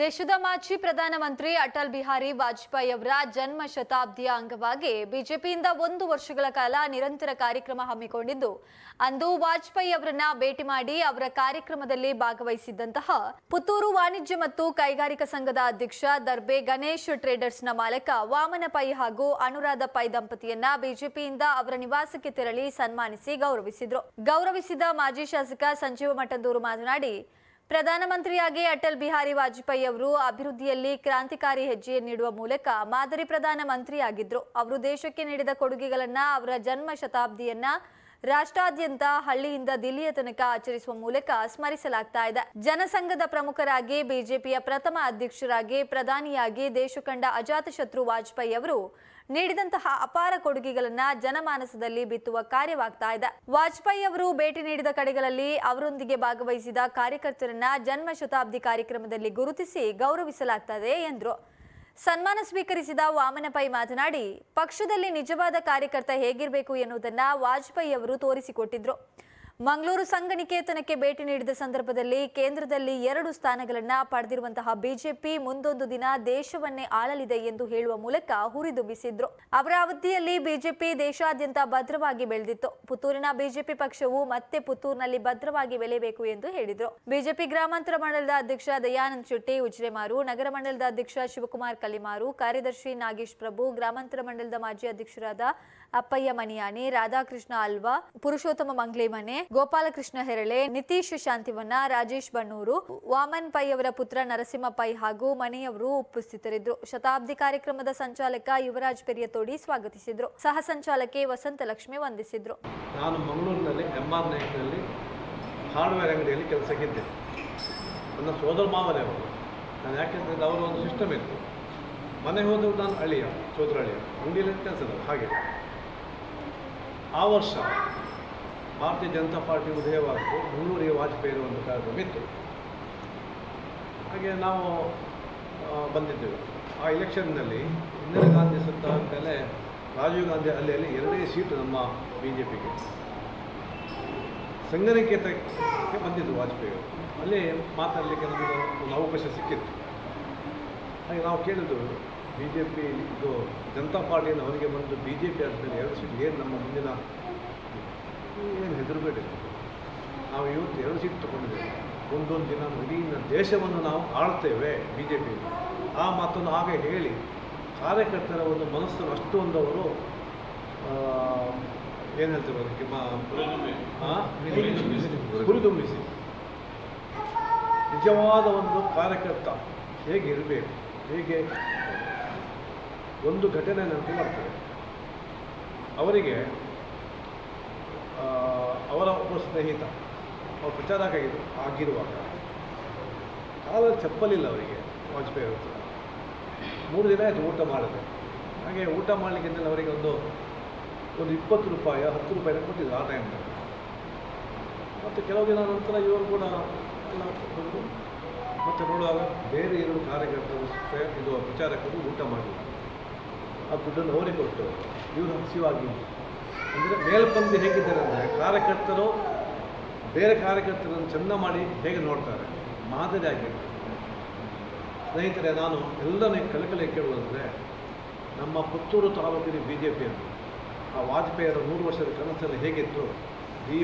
ದೇಶದ ಮಾಜಿ ಪ್ರಧಾನಮಂತ್ರಿ ಅಟಲ್ ಬಿಹಾರಿ ವಾಜಪೇಯಿ ಅವರ ಜನ್ಮ ಶತಾಬ್ದಿಯ ಅಂಗವಾಗಿ ಬಿಜೆಪಿಯಿಂದ ಒಂದು ವರ್ಷಗಳ ಕಾಲ ನಿರಂತರ ಕಾರ್ಯಕ್ರಮ ಹಮ್ಮಿಕೊಂಡಿದ್ದು, ಅಂದು ವಾಜಪೇಯಿ ಅವರನ್ನ ಭೇಟಿ ಮಾಡಿ ಅವರ ಕಾರ್ಯಕ್ರಮದಲ್ಲಿ ಭಾಗವಹಿಸಿದ್ದಂತಹ ಪುತ್ತೂರು ವಾಣಿಜ್ಯ ಮತ್ತು ಕೈಗಾರಿಕಾ ಸಂಘದ ಅಧ್ಯಕ್ಷ ದರ್ಬೆ ಗಣೇಶ್ ಟ್ರೇಡರ್ಸ್ನ ಮಾಲಕ ವಾಮನ ಪೈ ಹಾಗೂ ಅನುರಾಧ ಪೈ ದಂಪತಿಯನ್ನ ಬಿಜೆಪಿಯಿಂದ ಅವರ ನಿವಾಸಕ್ಕೆ ತೆರಳಿ ಸನ್ಮಾನಿಸಿ ಗೌರವಿಸಿದ್ರು. ಗೌರವಿಸಿದ ಮಾಜಿ ಶಾಸಕ ಸಂಜೀವ ಮಠಂದೂರು ಮಾತನಾಡಿ ಪ್ರಧಾನಮಂತ್ರಿಯಾಗಿ ಅಟಲ್ ಬಿಹಾರಿ ವಾಜಪೇಯಿ ಅವರು ಅಭಿವೃದ್ಧಿಯಲ್ಲಿ ಕ್ರಾಂತಿಕಾರಿ ಹೆಜ್ಜೆ ನೀಡುವ ಮೂಲಕ ಮಾದರಿ ಪ್ರಧಾನಮಂತ್ರಿಯಾಗಿದ್ದರು ಅವರು ದೇಶಕ್ಕೆ ನೀಡಿದ ಕೊಡುಗೆಗಳನ್ನ ಅವರ ಜನ್ಮ ಶತಾಬ್ದಿಯನ್ನ ರಾಷ್ಟ್ರಾದ್ಯಂತ ಹಳ್ಳಿಯಿಂದ ದಿಲ್ಲಿಯ ತನಕ ಆಚರಿಸುವ ಮೂಲಕ ಸ್ಮರಿಸಲಾಗ್ತಾ ಇದೆ. ಜನಸಂಘದ ಪ್ರಮುಖರಾಗಿ ಬಿಜೆಪಿಯ ಪ್ರಥಮ ಅಧ್ಯಕ್ಷರಾಗಿ ಪ್ರಧಾನಿಯಾಗಿ ದೇಶ ಕಂಡ ಅಜಾತಶತ್ರು ವಾಜಪೇಯಿ ಅವರು ನೀಡಿದಂತಹ ಅಪಾರ ಕೊಡುಗೆಗಳನ್ನ ಜನಮಾನಸದಲ್ಲಿ ಬಿತ್ತುವ ಕಾರ್ಯವಾಗ್ತಾ ಇದೆ. ವಾಜಪೇಯಿ ಅವರು ಭೇಟಿ ನೀಡಿದ ಕಡೆಗಳಲ್ಲಿ ಅವರೊಂದಿಗೆ ಭಾಗವಹಿಸಿದ ಕಾರ್ಯಕರ್ತರನ್ನ ಜನ್ಮ ಶತಾಬ್ದಿ ಕಾರ್ಯಕ್ರಮದಲ್ಲಿ ಗುರುತಿಸಿ ಗೌರವಿಸಲಾಗ್ತದೆ ಎಂದರು. ಸನ್ಮಾನ ಸ್ವೀಕರಿಸಿದ ವಾಮನಪೈ ಮಾತನಾಡಿ ಪಕ್ಷದಲ್ಲಿ ನಿಜವಾದ ಕಾರ್ಯಕರ್ತ ಹೇಗಿರಬೇಕು ಎನ್ನುವುದನ್ನು ವಾಜಪೇಯಿ ಅವರು ತೋರಿಸಿಕೊಟ್ಟಿದ್ರು. ಮಂಗಳೂರು ಸಂಘನಿಕೇತನಕ್ಕೆ ಭೇಟಿ ನೀಡಿದ ಸಂದರ್ಭದಲ್ಲಿ ಕೇಂದ್ರದಲ್ಲಿ ಎರಡು ಸ್ಥಾನಗಳನ್ನು ಪಡೆದಿರುವಂತಹ ಬಿಜೆಪಿ ಮುಂದೊಂದು ದಿನ ದೇಶವನ್ನೇ ಆಳಲಿದೆ ಎಂದು ಹೇಳುವ ಮೂಲಕ ಹುರಿದುಂಬಿಸಿದ್ರು. ಅವರ ಅವಧಿಯಲ್ಲಿ ಬಿಜೆಪಿ ದೇಶಾದ್ಯಂತ ಭದ್ರವಾಗಿ ಬೆಳೆದಿತ್ತು. ಪುತ್ತೂರಿನ ಬಿಜೆಪಿ ಪಕ್ಷವು ಮತ್ತೆ ಪುತ್ತೂರಿನಲ್ಲಿ ಭದ್ರವಾಗಿ ಬೆಳೆಯಬೇಕು ಎಂದು ಹೇಳಿದರು. ಬಿಜೆಪಿ ಗ್ರಾಮಾಂತರ ಮಂಡಲದ ಅಧ್ಯಕ್ಷ ದಯಾನಂದ್ ಶೆಟ್ಟಿ ಉಜ್ರೆಮಾರು ನಗರ ಮಂಡಲದ ಅಧ್ಯಕ್ಷ ಶಿವಕುಮಾರ್ ಕಲಿಮಾರು ಕಾರ್ಯದರ್ಶಿ ನಾಗೇಶ್ ಪ್ರಭು, ಗ್ರಾಮಾಂತರ ಮಂಡಲದ ಮಾಜಿ ಅಧ್ಯಕ್ಷರಾದ ಅಪ್ಪಯ್ಯ ಮನಿಯಾನಿ ರಾಧಾಕೃಷ್ಣ ಅಲ್ವಾ, ಪುರುಷೋತ್ತಮ ಮಂಗ್ಲೇಮನೆ ಗೋಪಾಲಕೃಷ್ಣ ಹೆರಳೆ, ನಿತೀಶ್ ಶಾಂತಿವನ್ನ, ರಾಜೇಶ್ ಬಣ್ಣೂರು ವಾಮನ್ ಪೈ ಅವರ ಪುತ್ರ ನರಸಿಂಹ ಪೈ ಹಾಗೂ ಮನೆಯವರು ಉಪಸ್ಥಿತರಿದ್ದರು. ಶತಾಬ್ದಿ ಕಾರ್ಯಕ್ರಮದ ಸಂಚಾಲಕ ಯುವರಾಜ್ ಪೆರಿಯತೋಡಿ ಸ್ವಾಗತಿಸಿದ್ರು. ಸಹ ಸಂಚಾಲಕಿ ವಸಂತ ಲಕ್ಷ್ಮಿ ವಂದಿಸಿದ್ರು. ನಾನು ಮಂಗಳೂರಿನಲ್ಲಿ ಎಂಆರ್ ಆರ್ ನಾಯಕ್ನಲ್ಲಿ ಹಾರ್ಡ್ವೇರ್ ಅಂಗಡಿಯಲ್ಲಿ ಕೆಲಸಕ್ಕಿದ್ದೆ ನನ್ನ ಸೋದರ ಮಾವನೇ ಅವರು. ನಾನು ಯಾಕೆಂದರೆ ಅವರ ಒಂದು ಸಿಸ್ಟಮ್ ಇತ್ತು. ಮನೆ ಹೋದರೂ ನಾನು ಅಳಿಯ, ಸೋದರ ಅಳಿಯ. ಅಂಗಡಿಯಲ್ಲಿ ಕೆಲಸದವರು ಹಾಗೆ. ಆ ವರ್ಷ ಭಾರತೀಯ ಜನತಾ ಪಾರ್ಟಿ ಉದಯವಾಯಿತು ಮುನ್ನೂರಿಗೆ ವಾಜಪೇಯಿ ಒಂದು ಕಾರ್ಯಕ್ರಮ ಇತ್ತು. ಹಾಗೆ ನಾವು ಬಂದಿದ್ದೆವು. ಆ ಎಲೆಕ್ಷನ್ನಲ್ಲಿ ಇಂದಿರಾ ಗಾಂಧಿ ಸತ್ತ ಮೇಲೆ ರಾಜೀವ್ ಗಾಂಧಿ ಅಲ್ಲಿ ಅಲ್ಲಿ ಎರಡೇ ಸೀಟು ನಮ್ಮ ಬಿ ಜೆ ಪಿಗೆ ಸಂಘನಿಕೇತಕ್ಕೆ ಬಂದಿದ್ದು ವಾಜಪೇಯಿ. ಅಲ್ಲಿ ಮಾತಾಡಲಿಕ್ಕೆ ನಮಗೆ ಒಂದು ಅವಕಾಶ ಸಿಕ್ಕಿತ್ತು. ಹಾಗೆ ನಾವು ಕೇಳಿದ್ದು ಬಿ ಜೆ ಪಿ ಇದು ಜನತಾ ಪಾರ್ಟಿಯಿಂದ ಅವರಿಗೆ ಬಂದು ಬಿ ಜೆ ಪಿ ಎರಡು ಸೀಟ್ ಏನು ನಮ್ಮ ಮುಂದಿನ ಏನು ಹೆದರಬೇಡಿ. ನಾವು ಇವತ್ತು ಎರಡು ಸೀಟ್ ತಗೊಂಡಿದ್ದೇವೆ. ಒಂದೊಂದು ದಿನ ಇಡೀ ದೇಶವನ್ನು ನಾವು ಆಳ್ತೇವೆ ಬಿ ಜೆ ಪಿ ಆ ಮಾತನ್ನು ಹಾಗೆ ಹೇಳಿ ಕಾರ್ಯಕರ್ತರ ಒಂದು ಮನಸ್ಸನ್ನು ಅಷ್ಟೊಂದು ಅವರು ಏನು ಹೇಳ್ತೇವೆ ಅದಕ್ಕೆ? ಹುರಿದುಂಬಿಸಿ. ನಿಜವಾದ ಒಂದು ಕಾರ್ಯಕರ್ತ ಹೇಗೆ ಇರಬೇಕು, ಹೇಗೆ ಒಂದು ಘಟನೆ ನೆನಪು ಮಾಡ್ತೇವೆ ಅವರಿಗೆ ಅವರ ಒಬ್ಬ ಸ್ನೇಹಿತ, ಅವ್ರು ಪ್ರಚಾರ ಆಗಿದ್ದು ಆಗಿರುವಾಗ ಕಾಲ ಚಪ್ಪಲಿಲ್ಲ ಅವರಿಗೆ, ವಾಜಪೇಯಿ ಅವ್ರ ಮೂರು ದಿನ ಆಯಿತು ಊಟ ಮಾಡಿದೆ. ಹಾಗೆ ಊಟ ಮಾಡಲಿಕ್ಕೆ ಅವರಿಗೆ ಒಂದು ಒಂದು ಇಪ್ಪತ್ತು ರೂಪಾಯಿ, ಹತ್ತು ರೂಪಾಯಿನ ಕೊಟ್ಟಿದ್ರು ಆ ಟೈಮ್ನಲ್ಲಿ ಮತ್ತು ಕೆಲವು ದಿನ ನಂತರ ಇವರು ಕೂಡ ಎಲ್ಲ ಬಂದು ಮತ್ತು ನೋಡುವಾಗ ಬೇರೆ ಎರಡು ಕಾರ್ಯಕರ್ತರು ಇದು ಪ್ರಚಾರಕರು ಊಟ ಮಾಡಿದ್ರು. ಆ ದುಡ್ಡನ್ನು ಅವರಿಗೆ ಕೊಟ್ಟು, ಇವರು ಹಸಿವಾಗಿ ಅಂದರೆ ಮೇಲ್ಪಂದಿ ಹೇಗಿದ್ದಾರೆ ಅಂದರೆ ಕಾರ್ಯಕರ್ತರು, ಬೇರೆ ಕಾರ್ಯಕರ್ತರನ್ನು ಚೆಂದ ಮಾಡಿ ಹೇಗೆ ನೋಡ್ತಾರೆ? ಮಾದರಿ ಆಗಿರ್ತದೆ ಸ್ನೇಹಿತರೆ, ನಾನು ಎಲ್ಲನೇ ಕಳಕಳಿ ಕೇಳುವುದಂದರೆ, ನಮ್ಮ ಪುತ್ತೂರು ತಾಲೂಕಿನ ಬಿ ಜೆ ಪಿಯನ್ನು ಆ ವಾಜಪೇಯಿಯವರ ನೂರು ವರ್ಷದ ಕನಸಲ್ಲಿ ಹೇಗಿತ್ತು, ಈ